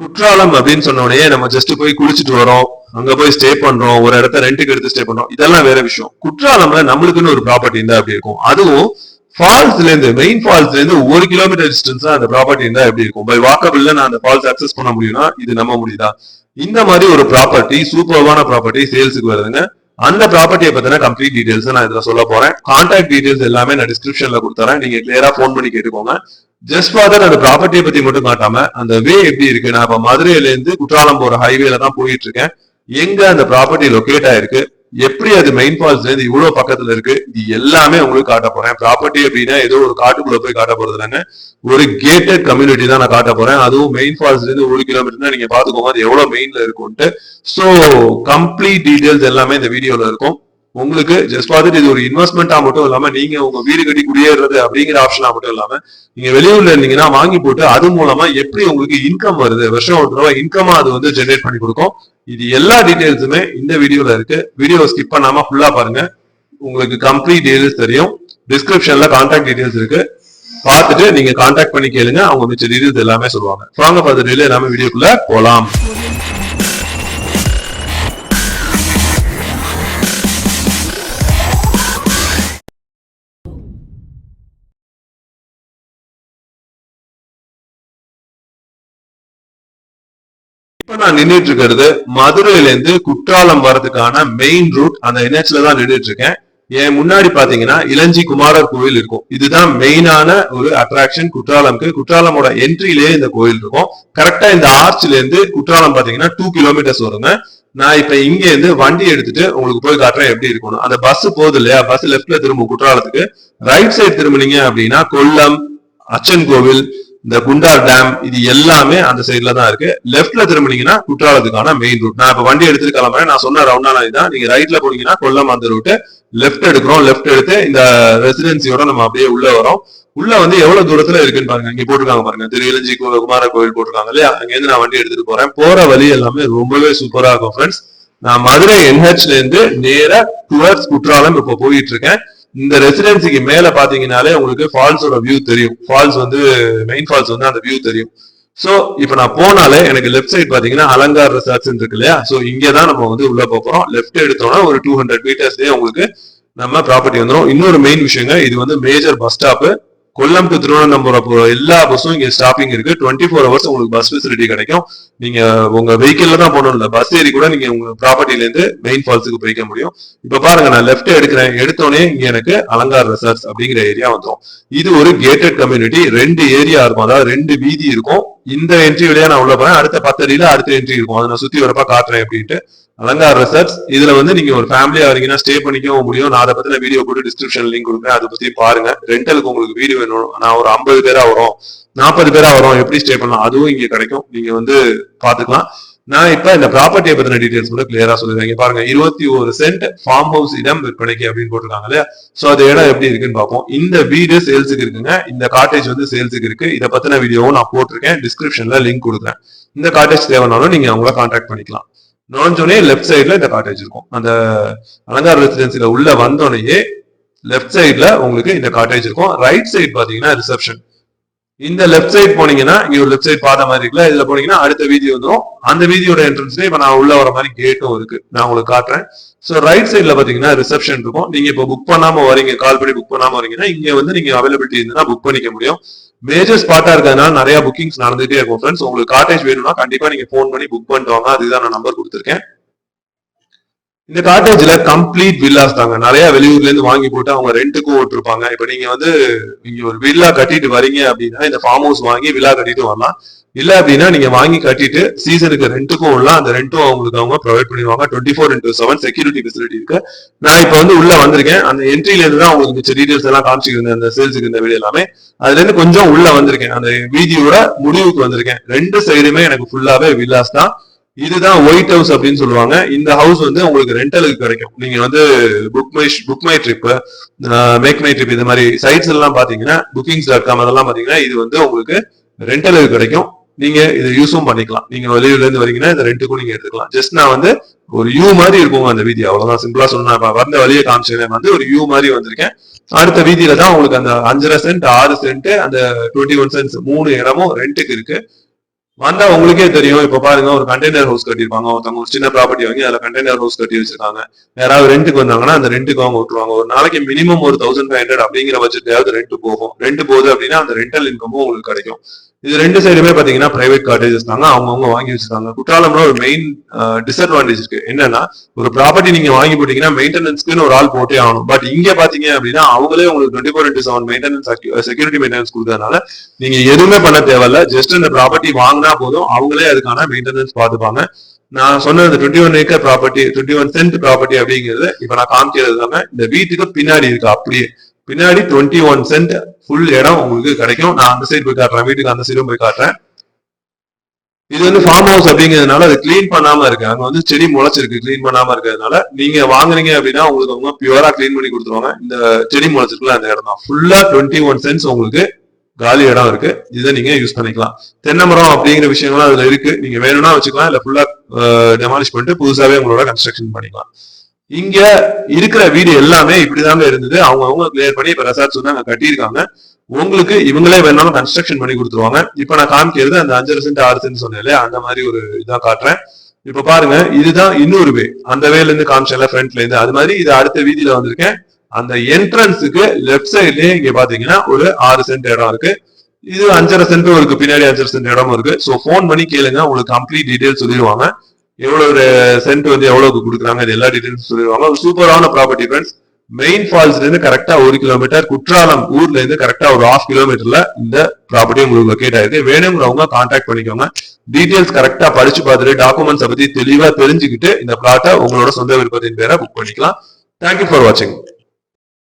குற்றாலம் அப்படின்னு சொன்ன உடனே நம்ம ஜஸ்ட் போய் குளிச்சுட்டு வரோம். அங்க போய் ஸ்டே பண்றோம். ஒரு இடத்த ரெண்டுக்கு எடுத்து ஸ்டே பண்றோம். இதெல்லாம் வேற விஷயம். குற்றாலம்ல நம்மளுக்குன்னு ஒரு ப்ராப்பர்ட்டி இருந்தா அப்படி இருக்கும்? அதுவும் ஃபால்ஸ்ல இருந்து மெயின் ஃபால்ஸ்ல இருந்து ஒரு கிலோமீட்டர் டிஸ்டன்ஸ் அந்த ப்ராப்பர்ட்டி இருந்தா எப்படி இருக்கும்? பை வாக்கபிள்ல நான் அந்த ஃபால்ஸ் அக்சஸ் பண்ண முடியும்னா இது நம்ம முடியுதா இந்த மாதிரி ஒரு ப்ராப்பர்ட்டி சூப்பர்வான ப்ராப்பர்ட்டி சேல்ஸுக்கு வருதுங்க. அந்த ப்ராப்பர்ட்டியை பத்தின கம்ப்ளீட் டீடைல்ஸ் நான் இதுல சொல்ல போறேன். கான்டாக்ட் டீடைல்ஸ் எல்லாமே நான் டிஸ்கிரிப்ஷன்ல கொடுத்துறேன். நீங்க கிளியரா ஃபோன் பண்ணி கேட்டுக்கோங்க. ஜஸ்ட் ஃபாதர் அந்த ப்ராப்பர்ட்டியை பத்தி மட்டும் காட்டாம அந்த வே எப்படி இருக்கு? நான் இப்ப மதுரையில இருந்து குற்றாலம் போற ஹைவேல தான் போயிட்டு இருக்கேன் எங்க அந்த ப்ராப்பர்ட்டி லொக்கேட் ஆயிருக்கு? எப்படி அது மெயின் ஃபால்ஸ்ல இருந்து இவ்வளவு பக்கத்துல இருக்கு? இது எல்லாமே உங்களுக்கு காட்ட போறேன். ப்ராப்பர்ட்டி அப்படின்னா ஏதோ ஒரு காட்டுக்குள்ள போய் காட்ட போறது இல்லைங்க ஒரு கேட்டட் கம்யூனிட்டி தான் நான் காட்ட போறேன். அதுவும் மெயின் ஃபால்ஸ்ல இருந்து ஒரு கிலோமீட்டர் நீங்க பாத்துக்கோங்க அது எவ்வளவு மெயின்ல இருக்கும்ட்டு சோ கம்ப்ளீட் டீடைல்ஸ் எல்லாமே இந்த வீடியோல இருக்கும். உங்களுக்கு ஜஸ்ட் பார்த்துட்டு இது ஒரு இன்வெஸ்ட்மெண்ட்டா மட்டும் இல்லாம நீங்க உங்க வீடு கட்டி குடியேறது அப்படிங்கிற ஆப்ஷனா மட்டும் இல்லாம நீங்க வெளியூர்ல இருந்தீங்கன்னா வாங்கி போட்டு அது மூலமா எப்படி உங்களுக்கு இன்கம் வருது வருஷம் ஒரு தடவை இன்கமா அது வந்து ஜெனரேட் பண்ணி கொடுக்கும். இது எல்லா டீட்டெயில்ஸுமே இந்த வீடியோல இருக்கு. வீடியோ ஸ்கிப் பண்ணாம ஃபுல்லா பாருங்க. உங்களுக்கு கம்ப்ளீட் டீடைல்ஸ் தெரியும். டிஸ்கிரிப்ஷன்ல கான்டாக்ட் டீடைல்ஸ் இருக்கு. பார்த்துட்டு நீங்க கான்டாக்ட் பண்ணி கேளுங்க. அவங்க மிச்ச டீடைல்ஸ் எல்லாமே சொல்லுவாங்க. வாங்க பார்த்துட்டு எல்லாமே வீடியோக்குள்ள போலாம். இப்ப நான் நின்றுட்டு இருக்கிறது மதுரையில இருந்து குற்றாலம் வரதுக்கான மெயின் ரூட் அந்த என்ஹெச்ல தான் நின்றுட்டு இருக்கேன் என் முன்னாடி பாத்தீங்கன்னா இளஞ்சி குமாரர் கோயில் இருக்கும். இதுதான் மெயினான ஒரு அட்ராக்ஷன் குற்றாலம்க்கு. குற்றாலமோட என்ட்ரிலேயே இந்த கோயில் இருக்கும். கரெக்டா இந்த ஆர்ச்ல இருந்து குற்றாலம் பாத்தீங்கன்னா டூ கிலோமீட்டர்ஸ் வருங்க. நான் இப்ப இங்க இருந்து வண்டி எடுத்துட்டு உங்களுக்கு போய் காட்டுறேன் எப்படி இருக்கணும் அந்த பஸ் போகுது இல்லையா? பஸ் லெப்ட்ல திரும்பும் குற்றாலத்துக்கு. ரைட் சைடு திரும்பினீங்க அப்படின்னா கொல்லம் அச்சன் கோவில் இந்த குண்டார் டேம் இது எல்லாமே அந்த சைட்ல தான் இருக்கு. லெஃப்ட்ல திரும்பினீங்கன்னா குற்றாலத்துக்கான மெயின் ரூட் நான் இப்ப வண்டி எடுத்துட்டு கிளம்புறேன் நான் சொன்ன ரவுண்டான தான் நீங்க ரைட்ல போனீங்கன்னா கொல்லம் அந்த ரூட் லெஃப்ட் எடுக்கிறோம். லெஃப்ட் எடுத்து இந்த ரெசிடென்சியோட நம்ம அப்படியே உள்ள வரோம். உள்ள வந்து எவ்வளவு தூரத்துல இருக்குன்னு பாருங்க. இங்க போட்டிருக்காங்க பாருங்க. திரு குமார கோவில் போட்டிருக்காங்க இல்லையா? அங்க இருந்து நான் வண்டி எடுத்துட்டு போறேன். போற வழி எல்லாமே ரொம்பவே சூப்பரா இருக்கும் ஃப்ரெண்ட்ஸ் நான் மதுரை என்ஹெச்ல இருந்து நேர டுவர்ஸ் குற்றாலம் இப்ப போயிட்டு இருக்கேன். இந்த ரெசிடென்சிக்கு மேல பாத்தீங்கன்னாலே உங்களுக்கு ஃபால்ஸோட வியூ தெரியும். ஃபால்ஸ் வந்து மெயின் ஃபால்ஸ் வந்து அந்த வியூ தெரியும். ஸோ இப்போ நான் போனாலே எனக்கு லெஃப்ட் சைடு பார்த்தீங்கன்னா அலங்கார் ரிசார்ட்ஸ் இருக்கு இல்லையா? ஸோ இங்கே தான் நம்ம வந்து உள்ள போகிறோம் லெஃப்ட் எடுத்தோம்னா ஒரு டூ ஹண்ட்ரட் மீட்டர்ஸ்லேயே உங்களுக்கு நம்ம ப்ராப்பர்ட்டி வந்துடும் இன்னொரு மெயின் விஷயங்க இது வந்து major bus stop Kollam to Thiruvananthapuram போற எல்லா பஸ்ஸும் இங்க ஸ்டாப்பிங் இருக்கு. டுவெண்ட்டி ஃபோர் ஹவர்ஸ் உங்களுக்கு பஸ் ஃபெசிலிட்டி கிடைக்கும். நீங்க உங்க வெஹிக்கிள்ல தான் போகணும் இல்ல. பஸ் ஏறி கூட நீங்க உங்க ப்ராப்பர்ட்டில இருந்து மெயின் ஃபால்ஸுக்கு போய்க்க முடியும். இப்ப பாருங்க நான் லெஃப்ட் எடுக்கிறேன். எடுத்தோடனே இங்க எனக்கு அலங்கார் ரெசார்ட்ஸ் அப்படிங்கிற ஏரியா வந்துடும் இது ஒரு கேட்டட் கம்யூனிட்டி ரெண்டு ஏரியா இருக்கும். அதாவது ரெண்டு வீதி இருக்கும். இந்த என்ட்ரி வழியா நான் உள்ள போறேன். அடுத்த பத்தடியில அடுத்த என்ட்ரி இருக்கும். அதை நான் சுத்தி வரப்பா காட்டுறேன் அப்படின்ட்டு. அலங்கார் ரிசர்ச் இதுல வந்து நீங்க ஒரு ஃபேமிலியா வரீங்கன்னா ஸ்டே பண்ணிக்கவும் முடியும். நான் அதை பத்தின வீடியோ போட்டு டிஸ்கிரிப்ஷன் லிங்க் கொடுக்குறேன். அதை பத்தி பாருங்க. ரெண்டலுக்கு உங்களுக்கு வீடு வேணும். நான் ஒரு ஐம்பது பேரா வரும். நாற்பது பேரா வரும். எப்படி ஸ்டே பண்ணலாம்? அதுவும் இங்க கிடைக்கும். நீங்க வந்து பாத்துக்கலாம் நான் இப்ப இந்த ப்ராப்பர்ட்டியை பத்தின டீடைல்ஸ் கூட கிளியரா சொல்லிடுறேன். பாருங்க இருபத்தி ஒரு சென்ட் ஃபார்ம் ஹவுஸ் இடம் விற்பனைக்கு அப்படின்னு போட்டிருக்காங்க இல்லையா? சோ அது இடம் எப்படி இருக்குன்னு பார்ப்போம். இந்த வீடு சேல்ஸுக்கு இருக்குங்க. இந்த காட்டேஜ் வந்து சேல்ஸுக்கு இருக்கு. இதை பத்தின வீடியோவும் நான் போட்டிருக்கேன். டிஸ்கிரிப்ஷன்ல லிங்க் கொடுக்குறேன். இந்த காட்டேஜ் தேவைனாலும் நீங்க அவங்கள கான்டாக்ட் பண்ணிக்கலாம். நுழைஞ்சோடனே லெஃப்ட் சைட்ல இந்த காட்டேஜ் இருக்கும். அந்த அலங்கார் ரெசிடென்சில உள்ள வந்தோடனே லெஃப்ட் சைட்ல உங்களுக்கு இந்த காட்டேஜ் இருக்கும். ரைட் சைட் பாத்தீங்கன்னா ரிசப்ஷன் இந்த லெஃப்ட் சைட் போனீங்கன்னா இங்க ஒரு லெஃப்ட் சைட் பாத மாதிரி இருக்குல்ல இதுல போனீங்கன்னா அடுத்த வீதி வந்துடும் அந்த வீதியோட என்ட்ரன்ஸ்ல இப்ப நான் உள்ள வர மாதிரி கேட்டும் இருக்கு. நான் உங்களுக்கு காட்டுறேன். சோ ரைட் சைட்ல பாத்தீங்கன்னா ரிசப்ஷன் இருக்கும். நீங்க இப்ப புக் பண்ணாம வரீங்க கால் பண்ணி புக் பண்ணாம வரீங்கன்னா இங்க வந்து நீங்க அவைலபிலிட்டி இருந்ததுன்னா புக் பண்ணிக்க முடியும். மேஜர் ஸ்பாட்டா இருக்கிறதுனால நிறைய புக்கிங்ஸ் நடந்துட்டே இருக்கும் ஃப்ரெண்ட்ஸ் உங்களுக்கு காட்டேஜ் வேணும்னா கண்டிப்பா நீங்க ஃபோன் பண்ணி புக் பண்ணிட்டு வாங்க. அதுதான் நான் நம்பர் கொடுத்துருக்கேன். இந்த காட்டேஜ்ல கம்ப்ளீட் வில்லாஸ் தாங்க. நிறைய வெளியூர்ல இருந்து வாங்கி போட்டு அவங்க ரெண்டுக்கும் ஓட்டிருப்பாங்க. இப்ப நீங்க வந்து நீங்க ஒரு வில்லா கட்டிட்டு வரீங்க அப்படின்னா இந்த ஃபார்ம் ஹவுஸ் வாங்கி வில்லா கட்டிட்டு வரலாம். இல்ல அப்படின்னா நீங்க வாங்கி கட்டிட்டு சீசனுக்கு ரெண்டுக்கும் விடலாம் அந்த ரெண்டும் அவங்களுக்கு அவங்க ப்ரொவைட் பண்ணிடுவாங்க. Twenty four into seven security facility இருக்கு. நான் இப்ப வந்து உள்ள வந்திருக்கேன். அந்த என்ட்ரில இருந்து தான் உங்களுக்கு மிச்ச டீடைல்ஸ் எல்லாம் காமிச்சிருந்தேன் அந்த சேல்ஸுக்கு இந்த வீடியோ எல்லாமே. அதுல இருந்து கொஞ்சம் உள்ள வந்திருக்கேன். அந்த வீதியோட முடிவுக்கு வந்திருக்கேன். ரெண்டு சைடுமே எனக்கு ஃபுல்லாவே வில்லாஸ் தான். இதுதான் ஒயிட் ஹவுஸ் அப்படின்னு சொல்லுவாங்க. இந்த ஹவுஸ் வந்து உங்களுக்கு ரெண்டலுக்கு கிடைக்கும். நீங்க வந்து book my book my trip make my trip இந்த மாதிரி சைட்ஸ் எல்லாம் பாத்தீங்கன்னா புக்கிங்ஸ் டாட் காம் அதெல்லாம் பாத்தீங்கன்னா இது வந்து உங்களுக்கு ரெண்டலுக்கு கிடைக்கும். நீங்க இதை யூஸும் பண்ணிக்கலாம். நீங்க வெளியூர்ல இருந்து வரீங்கன்னா இந்த ரெண்டுக்கும் நீங்க எடுத்துக்கலாம். ஜஸ்ட் நான் வந்து ஒரு யூ மாதிரி இருக்கும் அந்த வீதி. அவ்வளவுதான். சிம்பிளா சொன்னா வந்த வழியை காமிச்சேன் வந்து ஒரு யூ மாதிரி வந்திருக்கேன். அடுத்த வீதியில தான் உங்களுக்கு அந்த அஞ்சரை சென்ட் ஆறு சென்ட் அந்த டுவெண்ட்டி ஒன் சென்ட்ஸ் மூணு இடமும் ரெண்டுக்கு இருக்கு. வந்தா உங்களுக்கே தெரியும். இப்ப பாருங்க ஒரு கண்டெய்னர் ஹவுஸ் கட்டியிருப்பாங்க. ஒருத்தவங்க ஒரு சின்ன ப்ராப்பர்ட்டி வாங்கி அதுல கண்டெய்னர் ஹவுஸ் கட்டி வச்சிருக்காங்க. யாராவது ரெண்டுக்கு வந்தாங்கன்னா அந்த ரெண்டுக்கு அவங்க விட்டுருவாங்க. ஒரு நாளைக்கு மினிமம் ஒரு தௌசண்ட் ஃபைவ் ஹண்ட்ரட் அப்படிங்கிற பட்ஜெட்லயாவது ரெண்ட் போகும். ரெண்ட் போகுது அப்படின்னா அந்த ரெண்டல் இன்கமும் உங்களுக்கு கிடைக்கும். இது ரெண்டு சைடுமே பாத்தீங்கன்னா பிரைவேட் காட்டேஜஸ் தாங்க அவங்கவுங்க வாங்கி வச்சிருக்காங்க. குற்றாலம்ல ஒரு மெயின் டிஸ்அட்வான்டேஜ் இருக்கு. என்னன்னா ஒரு ப்ராப்பர்ட்டி நீங்க வாங்கி போட்டீங்கன்னா மெயின்டெனன்ஸ்க்குன்னு ஒரு ஆள் போட்டே ஆகணும். பட் இங்க பாத்தீங்க அப்படின்னா அவங்களே உங்களுக்கு twenty four into seven maintenance security maintenance கொடுக்கறதுனால நீங்க எதுவுமே பண்ண தேவையில்ல. ஜஸ்ட் அந்த ப்ராப்பர்ட்டி வாங்கினா போதும். அவங்களே அதுக்கான மெயின்டெனன்ஸ் பார்த்துப்பாங்க. நான் சொன்னது twenty one acre property twenty one cent property அப்படிங்கிறது இப்ப நான் காமிக்கிறது இல்லாம இந்த வீட்டுக்கு பின்னாடி இருக்கு அப்படியே. பின்னாடி டுவெண்ட்டி ஒன் சென்ட் ஃபுல் இடம் உங்களுக்கு கிடைக்கும். நான் அந்த சைடு போய் காட்டுறேன். வீட்டுக்கு அந்த சைடும் போய் காட்டுறேன். இது வந்து ஃபார்ம் ஹவுஸ் அப்படிங்கிறதுனால அது க்ளீன் பண்ணாம இருக்கு. அங்க வந்து செடி முளைச்சிருக்கு. க்ளீன் பண்ணாம இருக்கிறதுனால நீங்க வாங்குறீங்க அப்படின்னா உங்களுக்கு அவங்க பியூரா க்ளீன் பண்ணி கொடுத்துருவாங்க. இந்த செடி முளைச்சிருக்குல அந்த இடம் தான். ஃபுல்லா டுவெண்ட்டி ஒன் சென்ஸ் உங்களுக்கு காலி இடம் இருக்கு. இதை நீங்க யூஸ் பண்ணிக்கலாம். தென்னை மரம் அப்படிங்கிற விஷயங்கள்லாம் அதுல இருக்கு. நீங்க வேணும்னா வச்சுக்கலாம். இல்ல ஃபுல்லா டெமாலிஷ் பண்ணிட்டு புதுசாவே உங்களோட கன்ஸ்ட்ரக்ஷன் பண்ணிக்கலாம். இங்க இருக்கிற வீடு எல்லாமே இப்படிதாங்க இருந்தது. அவங்க அவங்க கிளியர் பண்ணி இப்ப ரெசார்ட்ஸ் வந்து அங்க கட்டியிருக்காங்க. உங்களுக்கு இவங்களே வேணாலும் கன்ஸ்ட்ரக்ஷன் பண்ணி கொடுத்துருவாங்க. இப்ப நான் காமிக்கிறது அந்த அஞ்சரை சென்ட் ஆறு சென்ட் சொன்னேன் அந்த மாதிரி ஒரு இதான் காட்டுறேன். இப்ப பாருங்க இதுதான் இன்னொரு வே அந்த வேல இருந்து காமிச்சல ஃப்ரண்ட்ல இருந்து. அது மாதிரி இது அடுத்த வீதியில வந்திருக்கேன். அந்த என்ட்ரன்ஸுக்கு லெஃப்ட் சைட்லயே இங்க பாத்தீங்கன்னா ஒரு ஆறு சென்ட் இடம் இருக்கு. இது அஞ்சரை சென்ட்டும் இருக்கு பின்னாடி அஞ்சரை சென்ட் இடமும் இருக்கு. சோ ஃபோன் பண்ணி கேளுங்க. உங்களுக்கு கம்ப்ளீட் டீடைல் சொல்லிடுவாங்க. எவ்வளவு சென்ட் வந்து எவ்வளவுக்கு கொடுக்குறாங்க இது எல்லா டீடைல்ஸ் சொல்லிடுவாங்க ஒரு சூப்பரான ப்ராப்பர்ட்டி ஃப்ரெண்ட்ஸ் மெயின் ஃபால்ஸ்ல இருந்து கரெக்டா ஒரு கிலோமீட்டர் குற்றாலம் ஊர்ல இருந்து கரெக்டா ஒரு ஹாஃப் கிலோமீட்டர்ல இந்த ப்ராப்பர்ட்டி உங்களுக்கு லொக்கேட் ஆயிருக்கு. வேணுங்கிறவங்க கான்டாக்ட் பண்ணிக்கோங்க. டீடைல்ஸ் கரெக்டா படிச்சு பார்த்துட்டு டாக்குமெண்ட்ஸ் பத்தி தெளிவா தெரிஞ்சுக்கிட்டு இந்த பிளாட்டை உங்களோட சொந்த விருப்பத்தின் பேரை புக் பண்ணிக்கலாம். தேங்க்யூ ஃபார் வாட்சிங்